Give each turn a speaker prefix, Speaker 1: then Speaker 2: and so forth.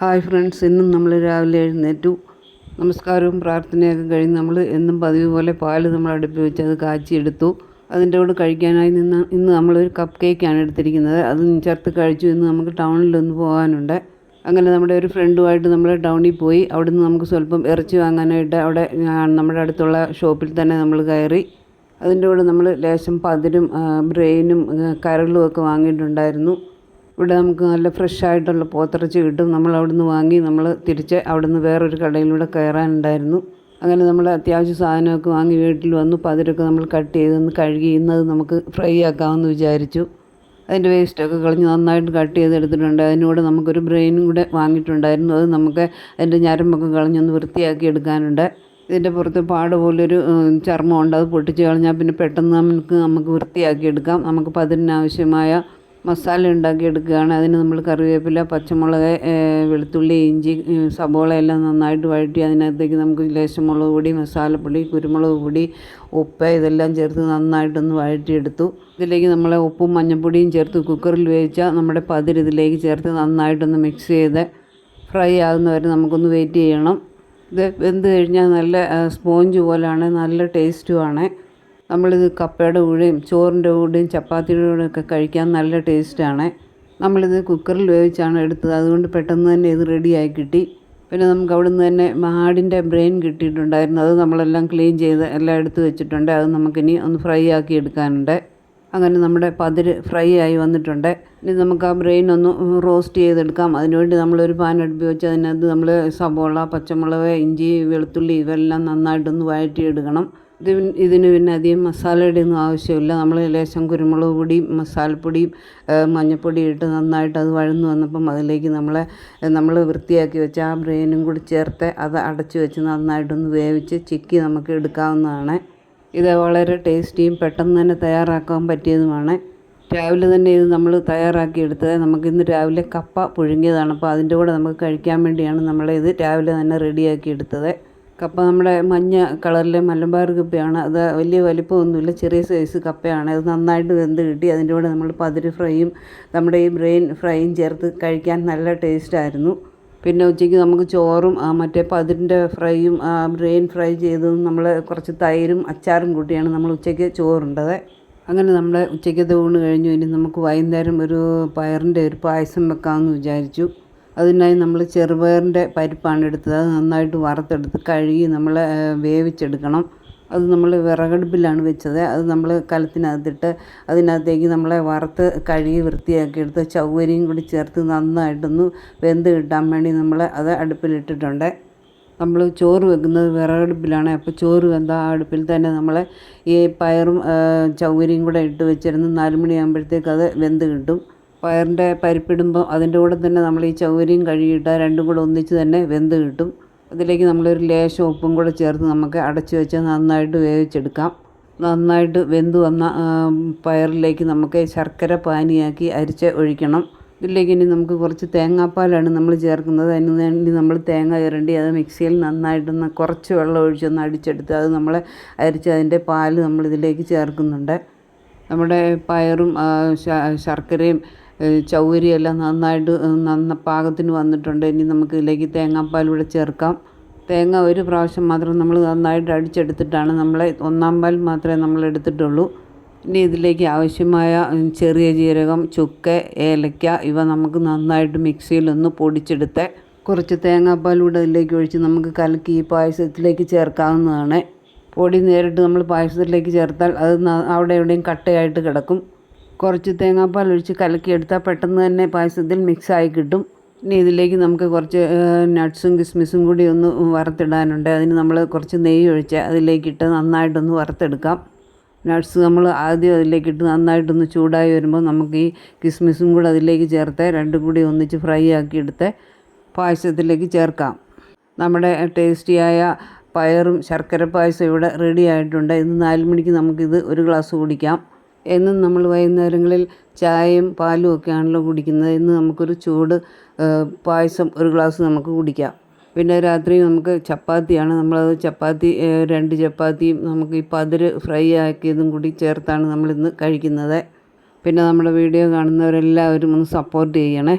Speaker 1: Hi friends ഇന്നും നമ്മൾ രാവിലെ എഴുന്നേറ്റു. നമസ്കാരവും പ്രാർത്ഥനയൊക്കെ കഴിഞ്ഞ് നമ്മൾ എന്നും പതിവ് പോലെ പാൽ നമ്മൾ അടുപ്പിൽ വെച്ച് അത് കാച്ചിയെടുത്തു. അതിന്റെ കൂടെ കഴിക്കാനായി നിന്ന് ഇന്ന് നമ്മളൊരു കപ്പ് കേക്കാണ് എടുത്തിരിക്കുന്നത്. അത് ചേർത്ത് കഴിച്ചു. ഇന്ന് നമുക്ക് ടൗണിൽ ഒന്ന് പോകാനുണ്ട്. അങ്ങനെ നമ്മുടെ ഒരു ഫ്രണ്ടുമായിട്ട് നമ്മൾ ടൗണിൽ പോയി. അവിടെ നിന്ന് നമുക്ക് സ്വല്പം ഇറച്ചി വാങ്ങാനായിട്ട് അവിടെ നമ്മുടെ അടുത്തുള്ള ഷോപ്പിൽ തന്നെ നമ്മൾ കയറി. അതിന്റെ കൂടെ നമ്മൾ ലേശം പതിരും ബ്രെയിനും കരളും ഒക്കെ വാങ്ങിയിട്ടുണ്ടായിരുന്നു. ഇവിടെ നമുക്ക് നല്ല ഫ്രഷായിട്ടുള്ള പോത്തിറച്ചി കിട്ടും. നമ്മൾ അവിടുന്ന് വാങ്ങി നമ്മൾ തിരിച്ച് അവിടുന്ന് വേറൊരു കടയിലൂടെ കയറാനുണ്ടായിരുന്നു. അങ്ങനെ നമ്മൾ അത്യാവശ്യ സാധനമൊക്കെ വാങ്ങി വീട്ടിൽ വന്നു. അപ്പോൾ അതിലൊക്കെ നമ്മൾ കട്ട് ചെയ്തൊന്ന് കഴുകി ഇന്നത് നമുക്ക് ഫ്രൈ ആക്കാമെന്ന് വിചാരിച്ചു. അതിന്റെ വേസ്റ്റൊക്കെ കളഞ്ഞ് നന്നായിട്ട് കട്ട് ചെയ്തെടുത്തിട്ടുണ്ട് അതിനൂടെ നമുക്കൊരു ബ്രെയിനും കൂടെ വാങ്ങിയിട്ടുണ്ടായിരുന്നു. അത് നമുക്ക് അതിന്റെ ഞരമ്പൊക്കെ കളഞ്ഞൊന്ന് വൃത്തിയാക്കി എടുക്കാനുണ്ട്. ഇതിന്റെ പുറത്ത് പാട് പോലൊരു ചർമ്മം ചർമ്മമുണ്ട്. അത് പൊട്ടിച്ച് കളഞ്ഞാൽ പിന്നെ പെട്ടെന്ന് നമുക്ക് നമുക്ക് വൃത്തിയാക്കി എടുക്കാം. നമുക്കിപ്പോൾ അതിനാവശ്യമായ മസാല ഉണ്ടാക്കി എടുക്കുകയാണ് അതിന് നമ്മൾ കറിവേപ്പില പച്ചമുളക് വെളുത്തുള്ളി ഇഞ്ചി സബോള എല്ലാം നന്നായിട്ട് വഴറ്റി അതിനകത്തേക്ക് നമുക്ക് ലേശം മുളക് പൊടി മസാലപ്പൊടി കുരുമുളക് പൊടി ഉപ്പ് ഇതെല്ലാം ചേർത്ത് നന്നായിട്ടൊന്ന് വഴറ്റിയെടുത്തു. ഇതിലേക്ക് നമ്മൾ ഉപ്പും മഞ്ഞൾപ്പൊടിയും ചേർത്ത് കുക്കറിൽ വേവിച്ച നമ്മുടെ പതിര് ഇതിലേക്ക് ചേർത്ത് നന്നായിട്ടൊന്ന് മിക്സ് ചെയ്ത് ഫ്രൈ ആകുന്നവരെ നമുക്കൊന്ന് വെയിറ്റ് ചെയ്യണം. ഇത് വെന്ത് കഴിഞ്ഞാൽ നല്ല സ്പോഞ്ച് പോലാണ് നല്ല ടേസ്റ്റുമാണ് നമ്മളിത് കപ്പയുടെ കൂടെയും ചോറിന്റെ കൂടെയും ചപ്പാത്തിയുടെ കൂടെയൊക്കെ കഴിക്കാൻ നല്ല ടേസ്റ്റാണ് നമ്മളിത് കുക്കറിൽ വേവിച്ചാണ് എടുത്തത്. അതുകൊണ്ട് പെട്ടെന്ന് തന്നെ ഇത് റെഡിയായി കിട്ടി. പിന്നെ നമുക്ക് അവിടെ നിന്ന് തന്നെ ആടിന്റെ ബ്രെയിൻ കിട്ടിയിട്ടുണ്ടായിരുന്നു. അത് നമ്മളെല്ലാം ക്ലീൻ ചെയ്ത് എല്ലാം എടുത്ത് വെച്ചിട്ടുണ്ട്. അത് നമുക്കിനി ഒന്ന് ഫ്രൈ ആക്കി എടുക്കാനുണ്ട്. അങ്ങനെ നമ്മുടെ പതിര് ഫ്രൈ ആയി വന്നിട്ടുണ്ട്. ഇനി നമുക്ക് ആ ബ്രെയിൻ ഒന്ന് റോസ്റ്റ് ചെയ്തെടുക്കാം. അതിനുവേണ്ടി നമ്മളൊരു പാൻ അടുപ്പി വെച്ച് അതിനകത്ത് നമ്മൾ സബോള പച്ചമുളക് ഇഞ്ചി വെളുത്തുള്ളി ഇതെല്ലാം നന്നായിട്ടൊന്ന് വഴറ്റിയെടുക്കണം. ഇത് ഇതിന് പിന്നെ അധികം മസാലയുടെ ഒന്നും ആവശ്യമില്ല. നമ്മൾ ലേശം കുരുമുളക് പൊടിയും മസാലപ്പൊടിയും മഞ്ഞൾപ്പൊടിയും ഇട്ട് നന്നായിട്ട് അത് വഴന്നു വന്നപ്പം അതിലേക്ക് നമ്മളെ നമ്മൾ വൃത്തിയാക്കി വെച്ച ആ ബ്രെയിനും കൂടി ചേർത്ത് അത് അടച്ചു വെച്ച് നന്നായിട്ടൊന്ന് വേവിച്ച് ചിക്കി നമുക്ക് എടുക്കാവുന്നതാണ്. ഇത് വളരെ ടേസ്റ്റിയും പെട്ടെന്ന് തന്നെ തയ്യാറാക്കാൻ പറ്റിയതുമാണ്. രാവിലെ തന്നെ ഇത് നമ്മൾ തയ്യാറാക്കി എടുത്തത്. നമുക്കിന്ന് രാവിലെ കപ്പ പുഴുങ്ങിയതാണ്. അപ്പോൾ അതിന്റെ കൂടെ നമുക്ക് കഴിക്കാൻ വേണ്ടിയാണ് നമ്മളിത് രാവിലെ തന്നെ റെഡിയാക്കി എടുത്തത്. കപ്പ നമ്മുടെ മഞ്ഞ കളറിലെ മലബാർ കപ്പയാണ്. അത് വലിയ വലിപ്പമൊന്നുമില്ല ചെറിയ സൈസ് കപ്പയാണ്. അത് നന്നായിട്ട് വെന്ത് കിട്ടി. അതിന്റെ കൂടെ നമ്മൾ പതിര് ഫ്രൈയും നമ്മുടെ ഈ ബ്രെയിൻ ഫ്രൈയും ചേർത്ത് കഴിക്കാൻ നല്ല ടേസ്റ്റായിരുന്നു പിന്നെ ഉച്ചയ്ക്ക് നമുക്ക് ചോറും മറ്റേ പതിരിന്റെ ഫ്രൈയും ബ്രെയിൻ ഫ്രൈ ചെയ്തതും നമ്മൾ കുറച്ച് തൈരും അച്ചാറും കൂട്ടിയാണ് നമ്മൾ ഉച്ചയ്ക്ക് ചോറുണ്ടത്. അങ്ങനെ നമ്മുടെ ഉച്ചയ്ക്കത്തെ ഊണ് കഴിഞ്ഞു. ഇനി നമുക്ക് വൈകുന്നേരം ഒരു പയറിന്റെ ഒരു പായസം വെക്കാമെന്ന് വിചാരിച്ചു. അതിനായി നമ്മൾ ചെറുപയറിന്റെ പരിപ്പാണ് എടുത്തത്. അത് നന്നായിട്ട് വറുത്തെടുത്ത് കഴുകി നമ്മൾ വേവിച്ചെടുക്കണം. അത് നമ്മൾ വിറകടുപ്പിലാണ് വെച്ചത്. അത് നമ്മൾ കലത്തിനകത്തിട്ട് അതിനകത്തേക്ക് നമ്മളെ വറുത്ത് കഴുകി വൃത്തിയാക്കി എടുത്ത് ചൗവരിയും കൂടി ചേർത്ത് നന്നായിട്ടൊന്ന് വെന്ത് കിട്ടാൻ വേണ്ടി നമ്മൾ അത് അടുപ്പിലിട്ടിട്ടുണ്ട്. നമ്മൾ ചോറ് വെക്കുന്നത് വിറകടുപ്പിലാണ്. അപ്പോൾ ചോറ് വെന്ത ആ അടുപ്പിൽ തന്നെ നമ്മൾ ഈ പയറും ചൗവരിയും കൂടെ ഇട്ട് വെച്ചിരുന്ന് നാല് മണിയാകുമ്പോഴത്തേക്ക് അത് വെന്ത് കിട്ടും. പയറിന്റെ പരിപ്പിടുമ്പോൾ അതിന്റെ കൂടെ തന്നെ നമ്മൾ ഈ ചൗരിയും കഴുകിയിട്ടാൽ രണ്ടും കൂടെ ഒന്നിച്ച് തന്നെ വെന്ത് കിട്ടും. അതിലേക്ക് നമ്മളൊരു ലേശം ഉപ്പും കൂടെ ചേർത്ത് നമുക്ക് അടച്ചു വെച്ച് നന്നായിട്ട് വേവിച്ചെടുക്കാം. നന്നായിട്ട് വെന്ത് വന്ന പയറിലേക്ക് നമുക്ക് ശർക്കര പാനിയാക്കി അരിച്ച് ഒഴിക്കണം. ഇതിലേക്ക് ഇനി നമുക്ക് കുറച്ച് തേങ്ങാപ്പാലാണ് നമ്മൾ ചേർക്കുന്നത്. അതിന് വേണ്ടി നമ്മൾ തേങ്ങ ചിരണ്ടി അത് മിക്സിയിൽ നന്നായിട്ടൊന്ന് കുറച്ച് വെള്ളം ഒഴിച്ചൊന്ന് അടിച്ചെടുത്ത് അത് നമ്മൾ അരിച്ച് അതിന്റെ പാൽ നമ്മൾ ഇതിലേക്ക് ചേർക്കുന്നുണ്ട്. നമ്മുടെ പയറും ശർക്കരയും ഏ, ചൗവരിയും നന്നായിട്ട് നന്ന പാകത്തിന് വന്നിട്ടുണ്ട്. ഇനി നമുക്ക് ഇതിലേക്ക് തേങ്ങാപ്പാൽ ചേർക്കാം. തേങ്ങ ഒരു പ്രാവശ്യം മാത്രം നമ്മൾ നന്നായിട്ട് അടിച്ചെടുത്തിട്ടാണ് നമ്മൾ ഒന്നാം പാൽ മാത്രമേ നമ്മൾ എടുത്തിട്ടുള്ളൂ. ഇനി ഇതിലേക്ക് ആവശ്യമായ ചെറിയ ജീരകം ചുക്ക് ഏലക്ക ഇവ നമുക്ക് നന്നായിട്ട് മിക്സിയിലൊന്ന് പൊടിച്ചെടുത്ത് കുറച്ച് തേങ്ങാപ്പാലൂടെ ഇതിലേക്ക് ഒഴിച്ച് നമുക്ക് കലക്കി ഈ പായസത്തിലേക്ക് ചേർക്കാവുന്നതാണ്. പൊടി നേരിട്ട് നമ്മൾ പായസത്തിലേക്ക് ചേർത്താൽ അത് അവിടെ എവിടെയും കട്ടയായിട്ട് കിടക്കും. കുറച്ച് തേങ്ങാപ്പാൽ ഒഴിച്ച് കലക്കിയെടുത്താൽ പെട്ടെന്ന് തന്നെ പായസത്തിൽ മിക്സായി കിട്ടും. ഇനി ഇതിലേക്ക് നമുക്ക് കുറച്ച് നട്ട്സും കിസ്മിസും കൂടി ഒന്ന് വറുത്തിടാനുണ്ട്. അതിന് നമ്മൾ കുറച്ച് നെയ്യ് ഒഴിച്ച് അതിലേക്കിട്ട് നന്നായിട്ടൊന്ന് വറുത്തെടുക്കാം. നട്ട്സ് നമ്മൾ ആദ്യം അതിലേക്കിട്ട് നന്നായിട്ടൊന്ന് ചൂടായി വരുമ്പോൾ നമുക്ക് ഈ കിസ്മിസും കൂടെ അതിലേക്ക് ചേർത്ത് രണ്ടും കൂടി ഒന്നിച്ച് ഫ്രൈ ആക്കിയെടുത്ത് പായസത്തിലേക്ക് ചേർക്കാം. നമ്മുടെ ടേസ്റ്റിയായ പയറും ശർക്കര പായസം ഇവിടെ റെഡി ആയിട്ടുണ്ട്. ഇന്ന് നാല് മണിക്ക് നമുക്കിത് ഒരു ഗ്ലാസ് കുടിക്കാം. എന്നും നമ്മൾ വൈകുന്നേരങ്ങളിൽ ചായയും പാലും ഒക്കെ ആണല്ലോ കുടിക്കുന്നത്. ഇന്ന് നമുക്കൊരു ചൂട് പായസം ഒരു ഗ്ലാസ് നമുക്ക് കുടിക്കാം. പിന്നെ രാത്രി നമുക്ക് ചപ്പാത്തിയാണ്. നമ്മളത് ചപ്പാത്തി രണ്ട് ചപ്പാത്തിയും നമുക്ക് ഈ പതിര് ഫ്രൈ ആക്കിയതും കൂടി ചേർത്താണ് നമ്മളിന്ന് കഴിക്കുന്നത്. പിന്നെ നമ്മുടെ വീഡിയോ കാണുന്നവരെല്ലാവരും ഒന്ന് സപ്പോർട്ട് ചെയ്യണേ.